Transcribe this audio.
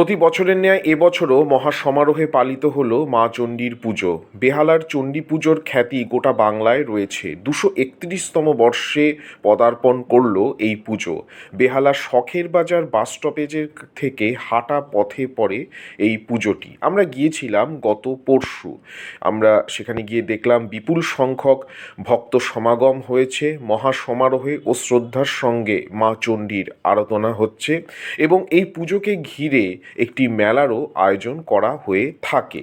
প্রতি বছরের ন্যায় এবছরও মহাসমারোহে পালিত হলো মা চণ্ডীর পুজো। বেহালার চণ্ডী পুজোর খ্যাতি গোটা বাংলায় রয়েছে। দুশো একত্রিশতম বর্ষে পদার্পণ করল এই পুজো। বেহালার শখের বাজার বাস স্টপেজের থেকে হাঁটা পথে পড়ে এই পুজোটি। আমরা গিয়েছিলাম গত পরশু। আমরা সেখানে গিয়ে দেখলাম বিপুল সংখ্যক ভক্ত সমাগম হয়েছে। মহাসমারোহে ও শ্রদ্ধার সঙ্গে মা চণ্ডীর আরাধনা হচ্ছে এবং এই পুজোকে ঘিরে একটি মেলারও আয়োজন করা হয়ে থাকে।